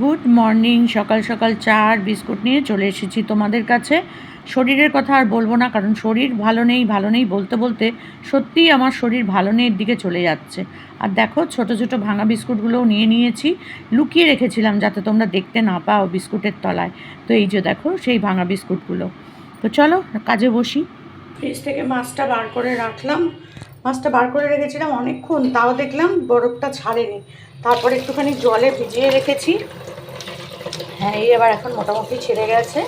Good morning, সকাল সকাল চা আর বিস্কুট নিয়ে চলে এসেছি তোমাদের কাছে। শরীরের কথা আর বলব না, কারণ শরীর ভালো নেই ভালো নেই বলতে বলতে সত্যিই আমার শরীর ভালো নেই দিকে চলে যাচ্ছে। আর দেখো, ছোট ছোট ভাঙা বিস্কুটগুলোও নিয়ে নিয়েছি, লুকিয়ে রেখেছিলাম যাতে তোমরা দেখতে না পাও বিস্কুটের তলায়। তো এই যে দেখো, সেই ভাঙা বিস্কুটগুলো। তো চলো, কাজে বসি। ফ্রিজ থেকে মাছটা বার করে রাখলাম। মাছটা বার করে রেখেছিলাম অনেকক্ষণ, তাও দেখলাম বরফটা ছাড়েনি। তারপরে একটুখানি জলে ভিজিয়ে রেখেছি। হ্যাঁ এই এবার এখন মোটামুটি ছেড়ে গেছে।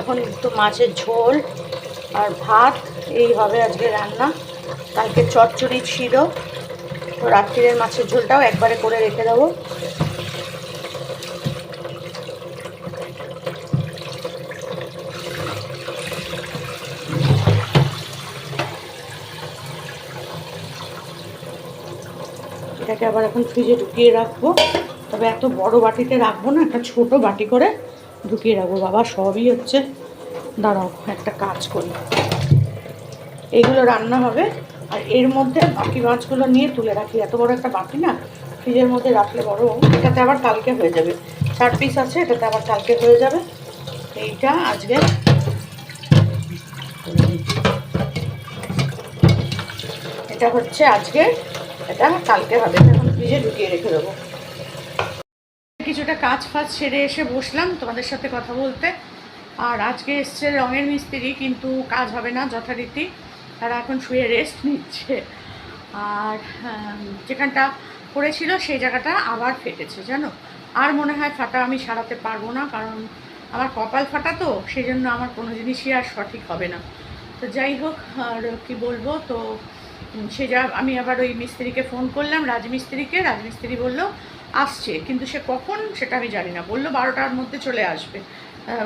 এখন একটু মাছের ঝোল আর ভাত, এই হবে আজকে রান্না। কালকে চচ্চড়ি ছিল। তো রাত্রিরের মাছের ঝোলটাও একবারে করে রেখে দেবো। এটাকে আবার এখন ফ্রিজে ঢুকিয়ে রাখব। তবে এত বড় বাটিতে রাখব না, একটা ছোট বাটি করে ঢুকিয়ে রাখব। বাবা, সবই হচ্ছে, দাঁড়াও, একটা কাজ করি। এইগুলো রান্না হবে, আর এর মধ্যে বাকি মাছগুলো নিয়ে তুলে রাখি। এত বড় একটা বাটি না, ফ্রিজের মধ্যে রাখলে বড় এটাতে আবার কালকে হয়ে যাবে। চার পিস আছে, এটাতে আবার কালকে হয়ে যাবে। এইটা আজকে এটা হচ্ছে আজকে এটা কালকে হবে এখন ফ্রিজে ঢুকিয়ে রেখে দেবো। কিছুটা কাজ ফাজ সেরে এসে বসলাম তোমাদের সাথে কথা বলতে। আর আজকে এসছে রঙের মিস্ত্রি, কিন্তু কাজ হবে না যথারীতি। তারা এখন শুয়ে রেস্ট নিচ্ছে। আর যেখানটা পড়েছিল সেই জায়গাটা আবার ফেটেছে, জানো? আর মনে হয় ফাটা আমি সারাতে পারব না, কারণ আমার কপাল ফাটা তো সেই জন্য আমার কোনো জিনিসই আর সঠিক হবে না। তো যাই হোক, আর কি বলব, তো সে যা, আমি আবার ওই মিস্ত্রিকে ফোন করলাম, রাজমিস্ত্রিকে, রাজমিস্ত্রি বলল, আসছে। কিন্তু সে কখন, সেটা আমি জানি না। বলল বারোটার মধ্যে চলে আসবে।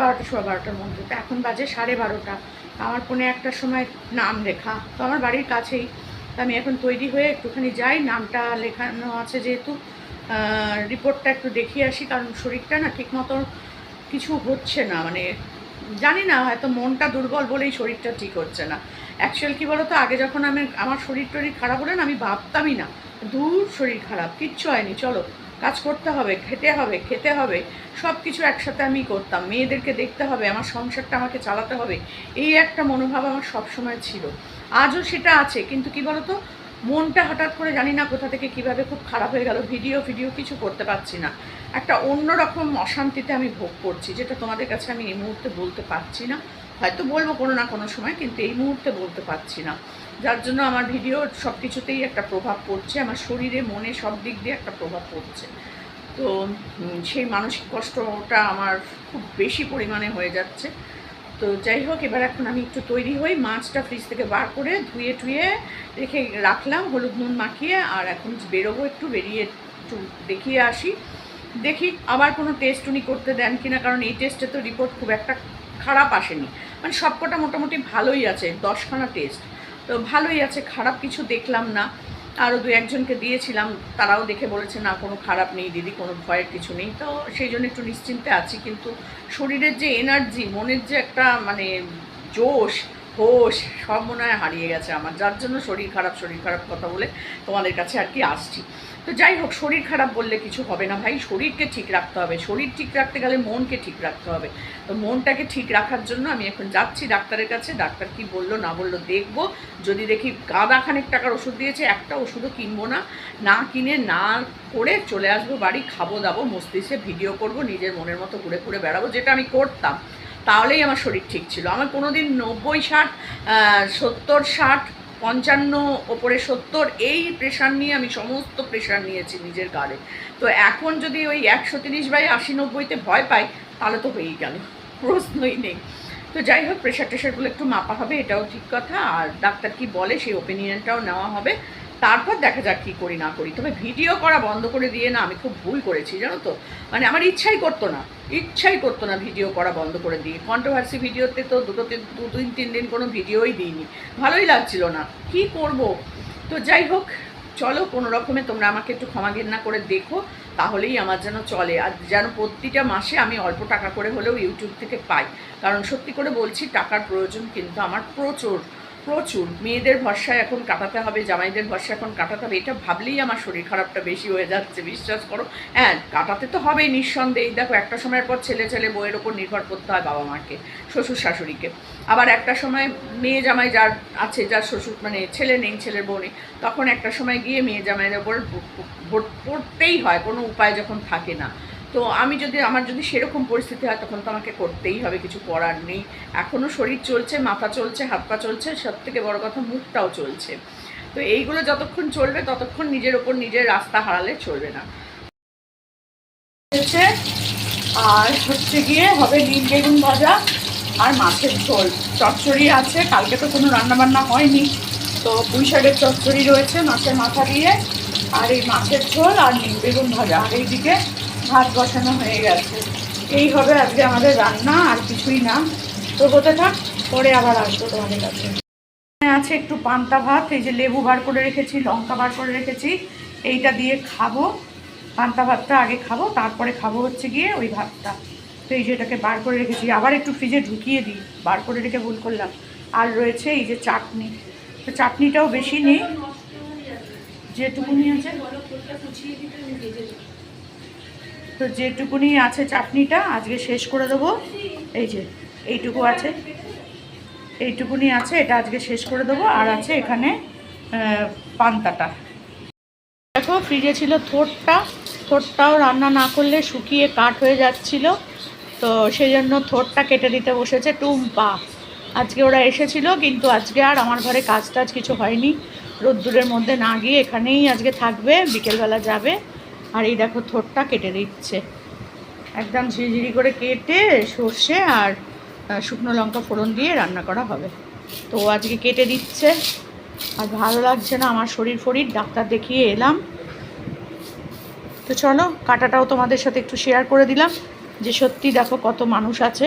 বারোটা, সোয়া বারোটার মধ্যে। তো এখন বাজে সাড়ে বারোটা। আমার ফোনে একটা সময় নাম লেখা। তো আমার বাড়ির কাছেই। তো আমি এখন তৈরি হয়ে একটুখানি যাই। নামটা লেখানো আছে যেহেতু। রিপোর্টটা একটু দেখিয়ে আসি, কারণ শরীরটা না ঠিক মতো কিছু হচ্ছে না। মানে জানি না, হয়তো মনটা দুর্বল বলেই শরীরটা ঠিক হচ্ছে না। অ্যাকচুয়াল কী বলতো, আগে যখন আমি, আমার শরীর টরীর খারাপ হলে না আমি ভাবতামই না। দূর শরীর খারাপ, কিচ্ছু হয়নি, চলো। কাজ করতে হবে, খেতে হবে খেতে হবে সব কিছু একসাথে আমি করতাম। মেয়েদেরকে দেখতে হবে, আমার সংসারটা আমাকে চালাতে হবে, এই একটা মনোভাব আমার সবসময় ছিল। আজও সেটা আছে, কিন্তু কি বলতো মনটা হঠাৎ করে জানি না কোথা থেকে কীভাবে খুব খারাপ হয়ে গেল, ভিডিও ভিডিও কিছু করতে পারছি না। একটা অন্যরকম অশান্তিতে আমি ভোগ করছি, যেটা তোমাদের কাছে আমি এই মুহূর্তে বলতে পারছি না। হয়তো বলব কোনো না কোনো সময়, কিন্তু এই মুহূর্তে বলতে পারছি না। যার জন্য আমার ভিডিও সব কিছুতেই একটা প্রভাব পড়ছে, আমার শরীরে, মনে সব দিক দিয়ে একটা প্রভাব পড়ছে। তো সেই মানসিক কষ্টটা আমার খুব বেশি পরিমাণে হয়ে যাচ্ছে। তো যাই হোক, এবার এখন আমি একটু তৈরি হই। মাছটা ফ্রিজ থেকে বার করে ধুয়ে টুয়ে রেখে রাখলাম, হলুদ নুন মাখিয়ে, আর এখন বেরোবো একটু, বেরিয়ে একটু দেখিয়ে আসি। দেখি আবার কোনো টেস্ট উনি করতে দেন কিনা, কারণ এই টেস্টে তো রিপোর্ট খুব একটা খারাপ আসেনি। মানে সবকটা মোটামুটি ভালোই আছে, দশখানা টেস্ট তো ভালোই আছে, খারাপ কিছু দেখলাম না। আরও দু একজনকে দিয়েছিলাম, তারাও দেখে বলেছে, না, কোনো খারাপ নেই দিদি, কোনো ভয়ের কিছু নেই। তো সেই জন্য একটু নিশ্চিন্তে আছি, কিন্তু শরীরের যে এনার্জি মনের যে একটা মানে জোশ, হোশ, সব মনে হয় হারিয়ে গেছে আমার, যার জন্য শরীর খারাপ শরীর খারাপ কথা বলে তোমাদের কাছে আর কি আসছি। তো যাই হোক, শরীর খারাপ বললে কিছু হবে না ভাই। শরীরকে ঠিক রাখতে হবে। শরীর ঠিক রাখতে গেলে মনকে ঠিক রাখতে হবে। তো মনটাকে ঠিক রাখার জন্য আমি এখন যাচ্ছি ডাক্তারের কাছে। ডাক্তার কি বলল না বলল দেখব। যদি দেখি গাদা খানেক টাকার ওষুধ দিয়েছে, একটা ওষুধও কিনবো না। না কিনে না করে চলে আসব বাড়ি, খাব দাবো, মস্তিষ্কে ভিডিও করব, নিজের মনের মতো ঘুরে ঘুরে বেড়াবো, যেটা আমি করতাম। তাহলেই আমার শরীর ঠিক ছিল। আমার কোনো দিন নব্বই ষাট সত্তর ষাট পঞ্চান্ন, ওপরে সত্তর, এই প্রেশার নিয়ে আমি সমস্ত প্রেশার নিয়েছি নিজের গাড়ে তো এখন যদি ওই একশো তিরিশ বাই আশি নব্বইতে ভয় পাই, তাহলে তো হয়েই গেল, প্রশ্নই নেই। তো যাই হোক প্রেশার টেশারগুলো একটু মাপা হবে, এটাও ঠিক কথা। আর ডাক্তার কি বলে, সেই ওপিনিয়নটাও নেওয়া হবে। তারপর দেখা যাক কী করি, না করি। তবে ভিডিও করা বন্ধ করে দিয়ে না, আমি খুব ভুল করেছি, জানো তো? মানে আমার ইচ্ছাই করতো না, ইচ্ছাই করতো না ভিডিও করা বন্ধ করে দিয়ে। কন্ট্রোভার্সি ভিডিওতে তো দুটো তিন, দু দিন তিন দিন কোনো ভিডিওই দিইনি। ভালোই লাগছিল না, কি করব? তো যাই হোক, চলো কোনো রকমে তোমরা আমাকে একটু ক্ষমা ঘেন্না করে দেখো, তাহলেই আমার যেন চলে। আর যেন প্রতিটা মাসে আমি অল্প টাকা করে হলেও ইউটিউব থেকে পাই। কারণ সত্যি করে বলছি, টাকার প্রয়োজন কিন্তু আমার প্রচুর। প্রচুর। মেয়েদের ভরসায় এখন কাটাতে হবে, জামাইদের ভরসা এখন কাটাতে হবে। এটা ভাবলেই আমার শরীর খারাপটা বেশি হয়ে যাচ্ছে, বিশ্বাস করো। হ্যাঁ কাটাতে তো হবেই নিঃসন্দেহে। দেখো, একটা সময়ের পর ছেলে ছেলে বইয়ের ওপর নির্ভর করতে হয় বাবা মাকে, শ্বশুর শাশুড়িকে। আবার একটা সময় মেয়ে জামাই যার আছে, যার শ্বশুর মানে ছেলে নেই, ছেলের বউ নেই, তখন একটা সময় গিয়ে মেয়ে জামাইয়ের ওপর পড়তেই হয়। কোনো উপায় যখন থাকে না। তো আমি যদি, আমার যদি সেরকম পরিস্থিতি হয়, তখন তো আমাকে করতেই হবে, কিছু করার নেই। এখনও শরীর চলছে, মাথা চলছে, হাত পা চলছে সব থেকে বড় কথা মুখটাও চলছে। তো এইগুলো যতক্ষণ চলবে, ততক্ষণ নিজের ওপর নিজের রাস্তা হারালে চলবে না। হচ্ছে, আর হচ্ছে গিয়ে হবে নিম বেগুন ভাজা আর মাছের ঝোল। চচ্চড়ি আছে, কালকে তো কোনো রান্নাবান্না হয়নি। তো পুঁই শাকের চচ্চড়ি রয়েছে মাছের মাথা দিয়ে, আর এই মাছের ঝোল আর নিম বেগুন ভাজা। আর এইদিকে ভাত বসানো হয়ে গেছে। এই হবে আজকে আমাদের রান্না, আর কিছুই না। তো হতে থাক, পরে আবার আসব তোমাদের কাছে। আছে একটু পান্তা ভাত, এই যে লেবু বার করে রেখেছি, লঙ্কা বার করে রেখেছি, এইটা দিয়ে খাব। পান্তা ভাতটা আগে খাব, তারপরে খাব হচ্ছে গিয়ে ওই ভাতটা। তো এই যে এটাকে বার করে রেখেছি, আবার একটু ফ্রিজে ঢুকিয়ে দিই, বার করে রেখে ভুল করলাম। আর রয়েছে এই যে চাটনি। তো চাটনিটাও বেশি নেই। যেটুকুনি আছে তো যেটুকুনি আছে চাটনিটা আজকে শেষ করে দেবো। এই যে, এইটুকু আছে। এইটুকুনি আছে, এটা আজকে শেষ করে দেবো। আর আছে এখানে পান্তাটা। দেখো, ফ্রিজে ছিল থোটটা। থোটটাও রান্না না করলে শুকিয়ে কাঠ হয়ে যাচ্ছিল। তো সেই জন্য থোটটা কেটে দিতে বসেছে টুম্পা। আজকে ওরা এসেছিল, কিন্তু আজকে আর আমার ঘরে কাজ টাজ কিছু হয়নি। রোদ্দুরের মধ্যে না গিয়ে এখানেই আজকে থাকবে, বিকেলবেলা যাবে। আর এই দেখো থোরটা কেটে দিচ্ছে একদম ঝিরিঝিরি করে কেটে সর্ষে আর শুকনো লঙ্কা ফোড়ন দিয়ে রান্না করা হবে। তো আজকে কেটে দিচ্ছে। আর ভালো লাগছে না, আমার শরীর ফরির, ডাক্তার দেখিয়ে এলাম। তো চলো, কাটাটাও তোমাদের সাথে একটু শেয়ার করে দিলাম। যে সত্যি দেখো কত মানুষ আছে,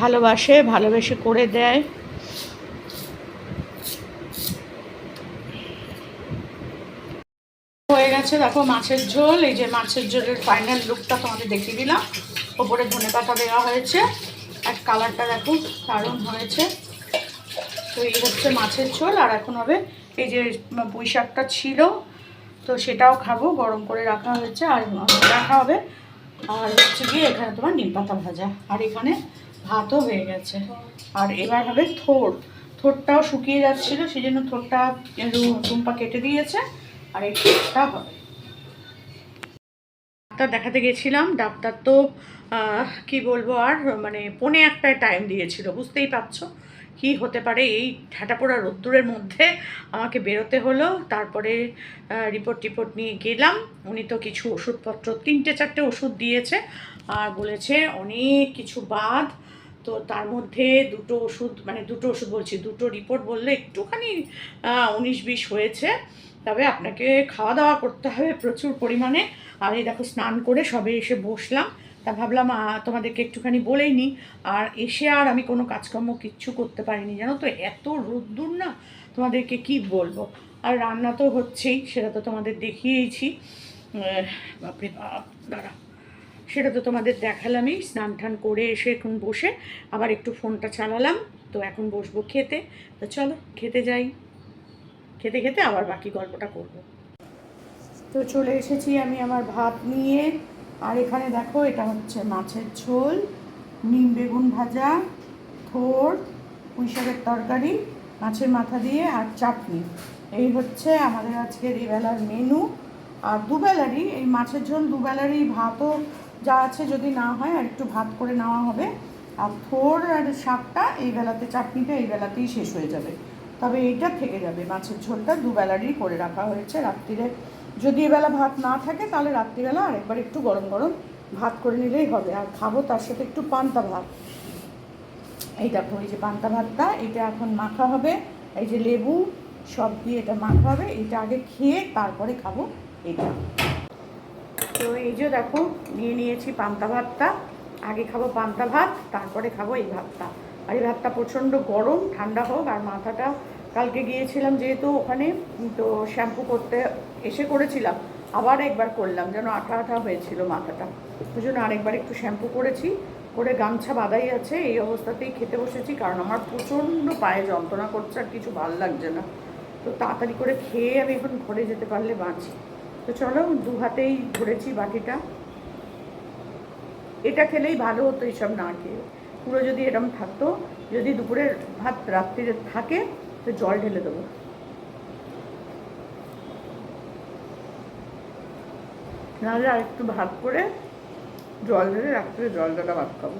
ভালোবাসে, ভালোবেসে করে দেয়। গেছে দেখো, মাছের ঝোল, এই যে মাছের ঝোলের ফাইনাল লুকটা তোমাদের দেখিয়ে দিলাম। ওপরে ধনে পাতা দেওয়া হয়েছে। আর কালারটা দেখো, দারুণ হয়েছে। তো এই হচ্ছে মাছের ঝোল, আর এখন হবে এই যে পুঁই শাকটা ছিল। তো সেটাও খাব, গরম করে রাখা হয়েছে, আর রাখা হবে। আর হচ্ছে গিয়ে এখানে তোমার নিম পাতা ভাজা। আর এখানে ভাতও হয়ে গেছে। আর এবার হবে থোর। থোরটাও শুকিয়ে যাচ্ছিল সেই জন্য থোরটা টুম্পা কেটে দিয়েছে। আর এই হবে। ডাক্তার দেখাতে গেছিলাম, ডাক্তার তো কি বলব আর মানে পৌনে একটায় টাইম দিয়েছিল, বুঝতেই পারছ? কি হতে পারে, এই ঠাটাপোড়া রোদ্দুরের মধ্যে আমাকে বেরোতে হলো, তারপরে রিপোর্ট টিপোর্ট নিয়ে গেলাম। উনি তো কিছু ওষুধপত্র, তিনটে চারটে ওষুধ দিয়েছে, আর বলেছে অনেক কিছু বাদ। তো তার মধ্যে দুটো ওষুধ মানে দুটো ওষুধ বলছি, দুটো রিপোর্ট বললে একটুখানি উনিশ বিশ হয়েছে। তবে আপনাকে খাওয়া দাওয়া করতে হবে প্রচুর পরিমাণে। আর এই দেখো স্নান করে সবে এসে বসলাম। তা ভাবলাম তোমাদেরকে একটুখানি বলেই নিই। আর এসে আর আমি কোনো কাজকর্ম কিচ্ছু করতে পারিনি, জানো তো? এত রোদ্দুর না? তোমাদেরকে কি বলব? আর রান্না তো হচ্ছেই, সেটা তো তোমাদের দেখিয়েইছি। বাপরে বাপ, দাঁড়া। সেটা তো তোমাদের দেখালামই। স্নান টান করে এসে এখন বসে আবার একটু ফোনটা চালালাম। তো এখন বসবো খেতে। তো চলো, খেতে যাই। খেতে খেতে আবার বাকি গল্পটা করব। তো চলে এসেছি আমি আমার ভাত নিয়ে। আর এখানে দেখো, এটা হচ্ছে মাছের ঝোল, নিম বেগুন ভাজা, থোর, পুঁই শাকের তরকারি, মাছের মাথা দিয়ে আর চাটনি। এই হচ্ছে আমাদের আজকের এবেলার মেনু আর দুবেলারই, এই মাছের ঝোল দুবেলারই ভাতও যা আছে যদি না হয় আর একটু ভাত করে নেওয়া হবে। আর থোর আর শাকটা এই বেলাতে, চাটনিটা এই বেলাতেই শেষ হয়ে যাবে। তবে এইটা থেকে যাবে। মাছের ঝোলটা দুবেলারই করে রাখা হয়েছে রাত্রিরে। যদি এবেলা ভাত না থাকে, তাহলে রাত্রিবেলা আরেকবার একটু গরম গরম ভাত করে নিলেই হবে। আর খাব তার সাথে একটু পান্তা ভাত। এই দেখো, এই যে পান্তা ভাতটা, এটা এখন মাখা হবে। এই যে লেবু, সব দিয়ে এটা মাখা হবে। এটা আগে খেয়ে তারপরে খাব এটা। তো এই যে দেখো, নিয়ে নিয়েছি পান্তা ভাতটা। আগে খাব পান্তা ভাত, তারপরে খাব এই ভাতটা। আর এই ভাতটা প্রচণ্ড গরম, ঠান্ডা হোক, আর মাথাটা কালকে গিয়েছিলাম যেহেতু ওখানে, তো শ্যাম্পু করতে এসে করেছিলাম, আবার একবার করলাম, যেন আঠা আঠা হয়েছিল মাথাটা। ওই জন্য আরেকবার একটু শ্যাম্পু করেছি, করে গামছা বাঁধাই আছে, এই অবস্থাতেই খেতে বসেছি, কারণ আমার প্রচণ্ড পায়ে যন্ত্রণা করছে, আর কিছু ভালো লাগছে না। তো তাড়াতাড়ি করে খেয়ে আমি এখন ঘরে যেতে পারলে বাঁচি। তো চলো, দু হাতেই ধরেছি বাটিটা। এটা খেলেই ভালো হতো এইসব না খেয়ে। পুরো যদি এরকম থাকতো, যদি দুপুরের ভাত রাত্রিরে থাকে, তো জল ঢেলে দেবো। নাহলে আর একটু ভাত করে জল ঢেলে রাত্রে জল ঢাকা ভাত খাব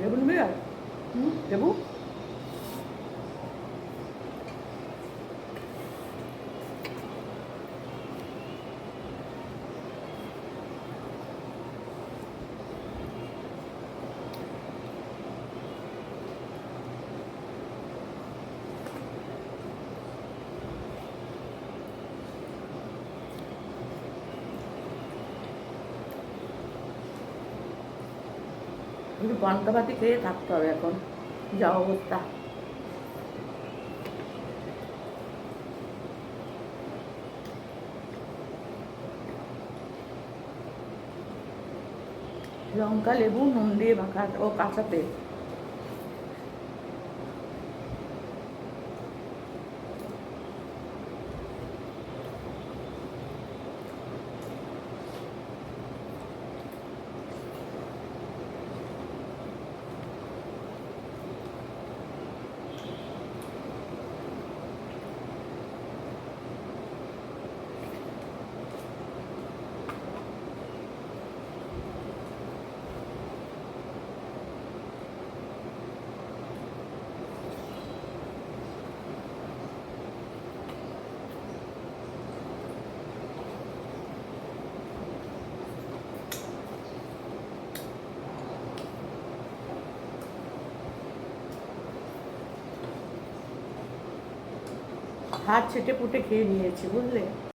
লেবু নিবি আর হুম লেবু একটু পান্তা খেয়ে থাকতে হবে এখন, যা অবস্থা। লঙ্কা, লেবু, নুন দিয়ে ও কাঁচা তেল হাত ছেটে পুটে খেয়ে নিয়েছি বুঝলে?